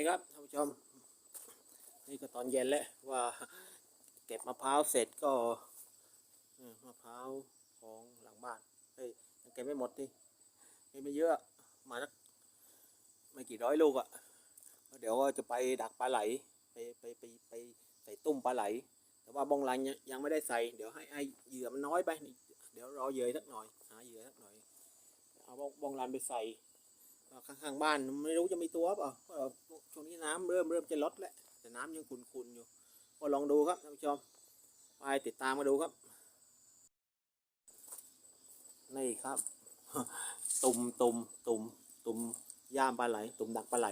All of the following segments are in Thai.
ดีครับท่านผู้ชม นี่ก็ตอนเย็นแล้วว่าเก็บมะพร้าวเสร็จก็มะพร้าวของหลังบ้านเฮ้ยยังเก็บไม่หมดดิไม่ไม่เยอะมาสักไม่กี่ร้อยลูกอะ่ะเดี๋ยวจะไปดักปลาไหลไปไปไปไปใส่ตุ้มปลาไหล แต่ว่าบองลันยังยังไม่ได้ใส่ เดี๋ยวให้ไอเหยื่อมันน้อยไป เดี๋ยวรอเหยื่อสักหน่อยหาเหยื่อสักหน่อยเอาบองลันไปใส่ ข้างๆบ้านไม่รู้จะมีตัวเปล่าวช่วงนี้น้ำเริ่มเริ่มจะลดแล้วแต่น้ำยังขุ่นๆอยู่ก็ลองดูครับท่านผู้ชมไปติดตามมาดูครับ นี่ครับ ตุ่มตุ่มตุ่มตุ่มย่ามปลาไหล ตุ่มดักปลาไหล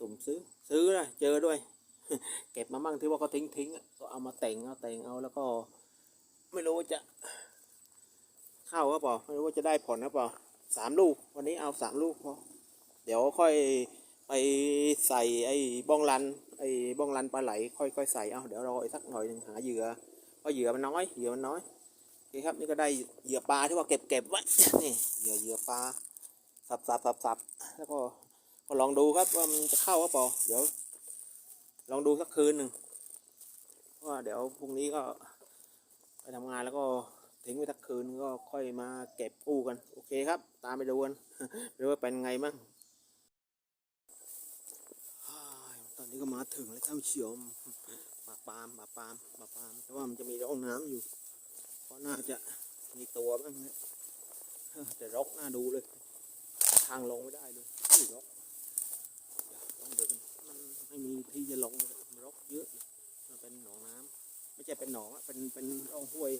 ตุ่มซื้อซื้อนะเจอด้วย เก็บมามั่งที่ว่าเขาทิ้งทิ้งก็เอามาแต่งเอาแต่งเอาแล้วก็ ไม่รู้ว่าจะ เข้าหรือเปล่าไม่รู้ว่าจะได้ผลหรือเปล่า สามลูก วันนี้เอาสามลูกพอเดี๋ยวค่อยไปใส่ไอ้บ้องรันไอ้บ้องรันปลาไหลค่อยค่อยใส่เอาเดี๋ยวรออีกสักหน่อยหนึ่งหาเหยื่อเพราะเหยื่อมันน้อยเหยื่อมันน้อยโอเคครับนี่ก็ได้เหยื่อปลาที่ว่าเก็บเก็บไว้นี่เหยื่อเหยื่อปลาสับสับสับสับแล้วก็ก็ลองดูครับว่ามันจะเข้าหรือเปล่าเดี๋ยว ลองดูสักคืนหนึ่งว่าเดี๋ยวพรุ่งนี้ก็ไปทำงานแล้วก็ ทิ้งไว้สักคืนก็ค่อยมาเก็บกู้กัน โอเคครับ ตามไปดูกันดูว่าเป็นไงมั่งตอนนี้ก็มาถึงแล้วท่านผู้ชมป่าปามป่าปามป่าปามแต่ว่ามันจะมีร่องน้ำอยู่ เพราะน่าจะมีตัวบ้างนี่ยแต่รกน่าดูเลย ทางลงไม่ได้เลยไม่รกต้องเดินมันไม่มีที่จะลงมันรกเยอะ มันเป็นหนองน้ำไม่ใช่เป็นหนองอะเป็นเป็นร่องห้วย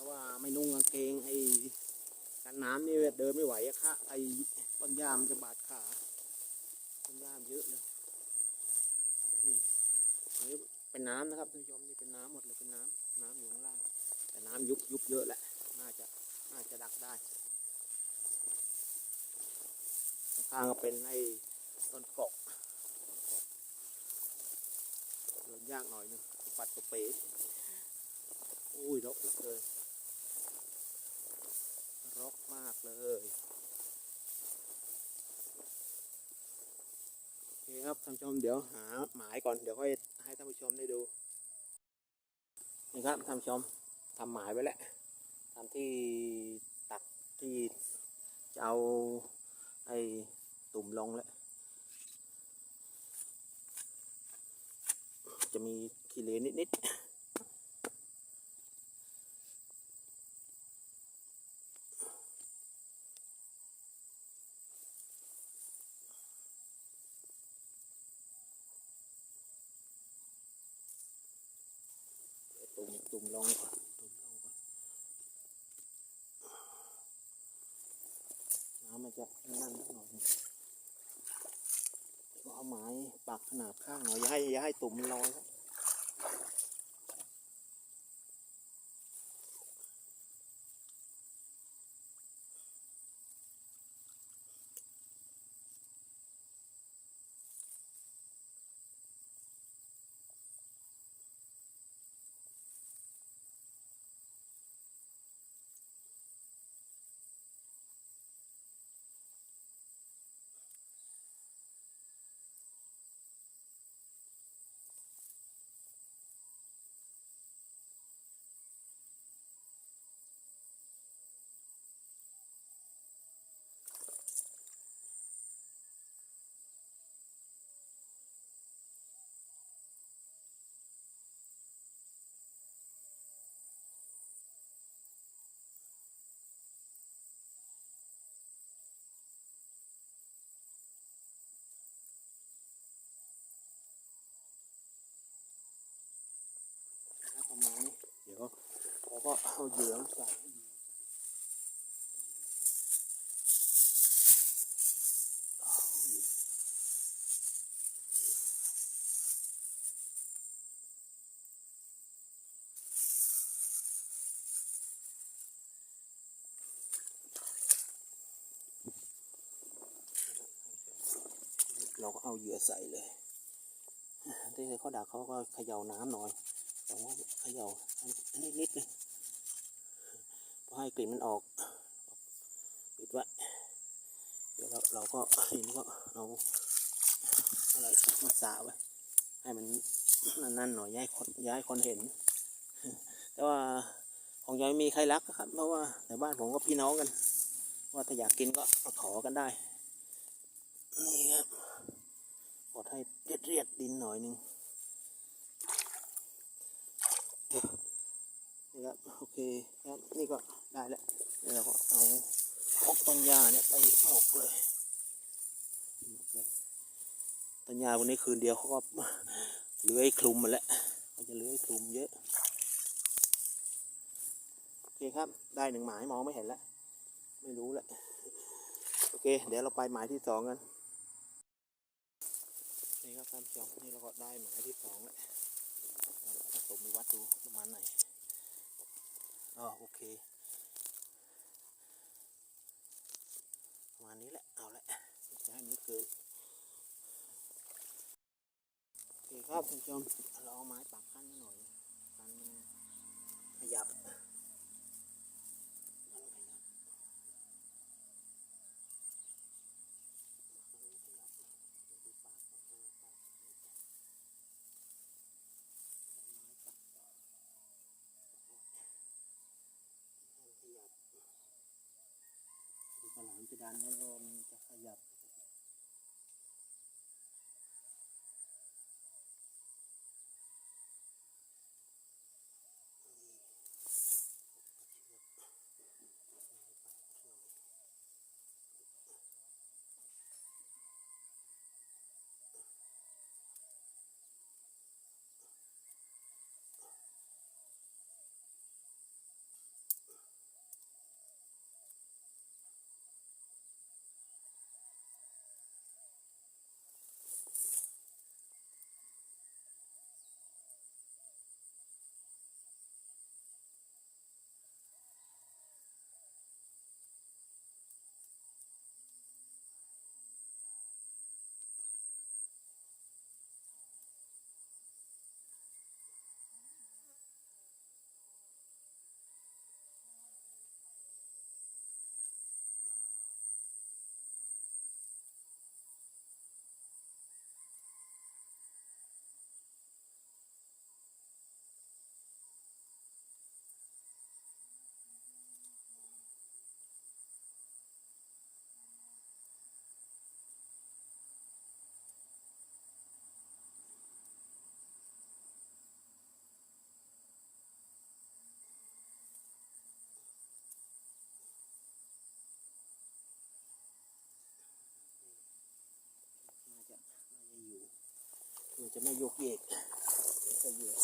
ราะว่าไม่นุ่งกางเกงไอ้กันน้ำนี่เดินไม่ไหวอะค่ะไอ้ต้นยามนจะบาดขาต้นยามเยอะเลยนี่นี่เป็นน้ำนะครับท่านผู้ชมนี่เป็นน้ำหมดเลยเป็นน้ำน้ำอยู่ข้างล่างแต่น้ำยุบยุบเยอะแหละน่าจะน่าจะดักได้ข้างก็เป็นไอ้ต้นกอกต้นกอกเดินยากหน่อยนึงปัดตัวเป๋อุ้ยรกเหลือเกิน รกมาก เลย โอเคครับท่านผู้ชมเดี๋ยวหาหมายก่อนเดี๋ยวค่อยให้ท่านผู้ชมได้ดูนี่ครับท่านผู้ชมทำหมายไว้แล้วทำที่ตักที่จะเอาไอ้ตุ่มลงแล้วจะมีขี้เหร่นิดๆ ตุ่มตุ่มลงก่อนตุ่มลงก่อนน้ำมัน จะนั่นหน่อยเอาไม้ปักขนาดข้างหน่อยอย่าให้อย่าให้ตุ่มลอยครับประมาณนี้เดี๋ยว เราก็เอาเหยื่อใส่เราก็เอาเหยื่อใส่เลยที่เขาดักเขาก็เขย่าน้ำหน่อยแต่ว่าเขย่านิดนิดๆนึงเพื่อ ให้กลิ่นมันออกปิดไว้เดี๋ยวเราเราก็ทีนี้ก็เอาอะไรมาสาไว้ให้มันนั่นหน่อยย้ายคนย้ายคนเห็น แต่ว่าของยายมีใครรักครับ เพราะว่าแต่บ้านผมก็พี่น้องกัน ว่าถ้าอยากกินก็ขอกันได้ นี่ครับกดให้เรียดเรียดๆดินหน่อยนึง ครับโอเคครับนี่ก็ได้แล้วเดี๋ยวเราก็เอาพกต้นหญ้าเนี่ยไปหมกเลยต้นหญ้าวันนี้คืนเดียวเขาก็เลื้อยคลุมมาแล้วเขาจะเลื้อยคลุมเยอะโอเคครับได้หนึ่งหมายมองไม่เห็นแล้วไม่รู้แล้วโอเค เดี๋ยวเราไปหมายที่สองกันนี่ครับท่านผู้ชมนี่เราก็ได้หมายที่สองแล้วเราผสมไปวัดดูประมาณไหน อ๋อโอเคประมาณนี้แหละ เอาละไม่จะให้มันเกินโอเคครับท่านผู้ชมเราเอาไม้ปักขั้นไว้หน่อยกันมันขยับมันขยับ ขยับดูปลาหลามจะ ดันแล้วก็มันจะขยับ น่าจะน่าจะอยู่ มันจะไม่ยกเยกเดี๋ยวจะเยียบ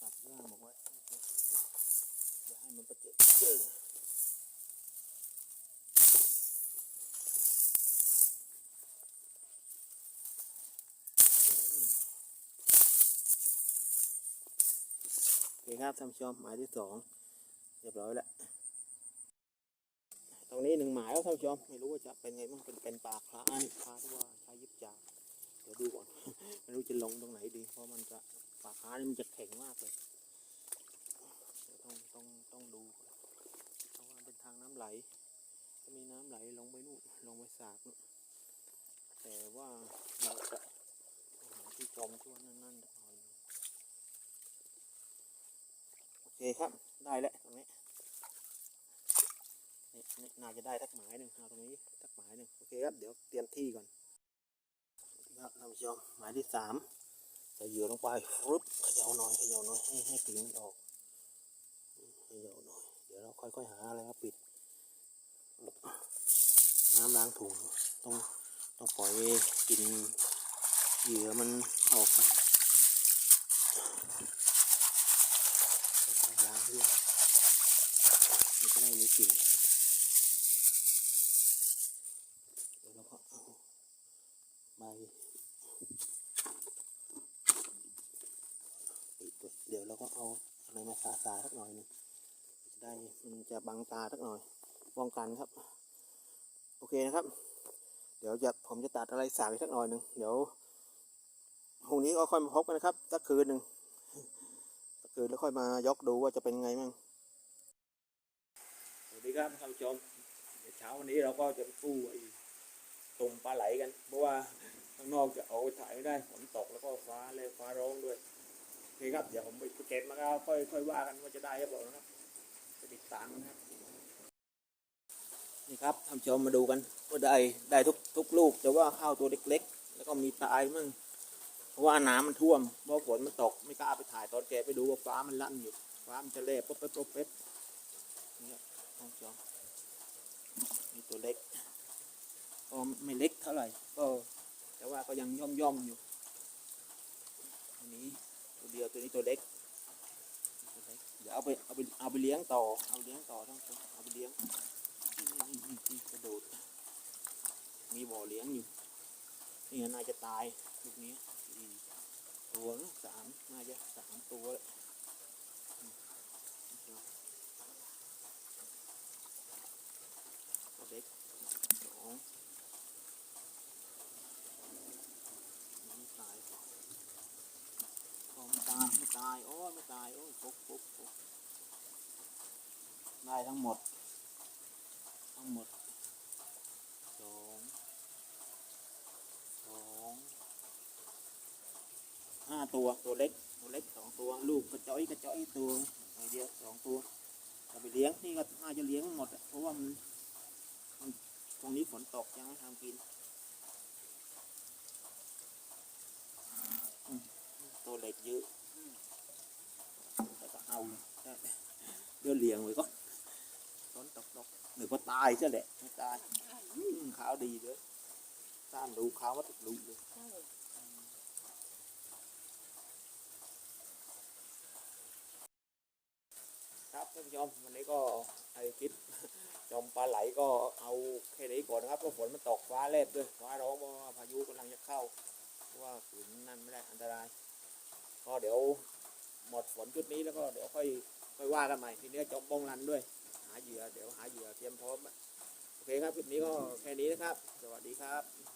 ตัดร่างบอกว่าอย่าให้มันประเจิดเจอโอเครับท่านผู้ชมหมายที่สองเรียบร้อยแล้วตรงนี้หนึ่งหมายแล้วท่านผู้ชมไม่รู้ว่าจะเป็นไงบ้งเป็นเป็นปลาคลาอันคลาที่ว่าใช้ยิบจากเดี๋ยวดูก่อนไม่รู้จะลงตรงไหนดี เพราะมันจะปลาคลานี่มันจะแข็งมากเลยเดี๋ยวต้องต้องต้องดูเพราะว่ามันเป็นทางน้ำไหลจะมีน้ำไหลลงไปนู่นลงไปสากนู่นแต่ว่าเราจะหาที่จมช่วนั่นนั่นๆอยหนึ่งโอเคครับได้แล้วตรงนี้นี่นี่น่าจะได้ทักหมายหนึ่งเอาตรงนี้ทักหมายหนึ่งโอเคครับเดี๋ยวเตรียมที่ก่อนครับผู้ชมหมายที่สามใส่เหยื่อลงไปรึบเขย่าหน่อยเขย่าหน่อยให้ให้กลิ่นมันออกเขย่าหน่อยเดี๋ยวเราค่อยๆหาอะไรมาปิดน้ำล้างถุงต้องต้องปล่อยกลินเหยื่อมันออกไป ล้างด้วยมันจะได้มีกลิ่นเดี๋ยวเราก็เอาใบเดี๋ยวเราก็เอาอะไรมาสาสาสักหน่อยหนึงจะได้มันจะบังตาสักหน่อยป้องกันครับ โอเคนะครับ เดี๋ยวจะผมจะตัดอะไรสาสักหน่อยหนึ่งเดี๋ยวพรุ่งนี้ก็ค่อยมาพบกันนะครับสักคืนหนึ่ง คืนแล้วค่อยมายกดูว่าจะเป็นไงมั่งสวัสดีครับท่านผู้ชมเช้าวันนี้เราก็จะไปกู้ไอ้ตุ่มปลาไหลกัน เพราะว่าข้างนอกจะเอาไปถ่ายไม่ได้ฝนตกแล้วก็ฟ้าเลยฟ้าร้องด้วยโอเคครับเดี๋ยวผมไปเก็บมาแล้วค่อยค่อยว่ากันว่าจะได้หรือเปล่านะครับจะติดตามนะครับนี่ครับท่านผู้ชมมาดูกันว่าได้ได้ทุกทุกลูกแต่ว่าข้าวตัวเล็ก ๆ แล้วก็มีตายมั่ง เพราะว่าน้ำมันท่วมเพราะฝนมันตกไม่กล้าไปถ่ายตอนแกไปดูว่าฟ้ามันลั่นอยู่ฟ้ามันจะเละป๊บป๊บป๊บป๊บนี่ครับท่านผู้ชมมีตัวเล็กก็ไม่เล็กเท่าไหร่ก็แต่ว่าก็ยังย่อมย่อมอยู่อันนี้ตัวเดียวตัวนี้ตัวเล็กเดี๋ยวเอาไปเอาไปเอาไปเลี้ยงต่อเอาเลี้ยงต่อท่านผู้ชมเอาไปเลี้ยงนี่กระโดดมีบ่อเลี้ยงอยู่นี่น่าจะตายลูกนี้ ตัวสามน่าจะสามตัวเลยอืมตัวเล็กสองตายอ๋อมตายไม่ตาย โอ้ไม่ตาย โอ้ยปุ๊บปุ๊บปุ๊บได้ทั้งหมด ทั้งหมดสองสอง ห้าตัวตัวเล็กตัวเล็กสองตัว ลูกกระจ้อยกระจ้อยตัวหน่อเดียวสองตัวเอาไปเลี้ยงนี่ก็น่าจะเลี้ยงหมดเพราะว่ามันตรงนี้ฝนตกยังไม่ทำกินตัวเล็กเยอะแต่ก็เอาเดี๋ยวเลี้ยงไว้ก่อนฝนตกตกหรือว่าตายใช่แหละไม่ตายขาวดีเลยสร้างดูขาวมาติดลูกเลยครับท่านผู้ชมวันนี้ก็ไอคลิปจอมปลาไหลก็เอาแค่นี้ก่อนนะครับเพราะฝนมันตกฟ้าแลบด้วยฟ้าร้องเพราะว่าพายุกำลังจะเข้าเพราะว่าฝืนนั่นไม่ได้อันตราย ก็เดี๋ยวหมดฝนชุดนี้แล้วก็เดี๋ยวค่อยค่อยว่ากันใหม่ทีนี้จอมบ้องรันด้วย หาเหยื่อเดี๋ยวหาเหยื่อเตรียมพร้อมโอเคครับคลิปนี้ก็แค่นี้นะครับ สวัสดีครับ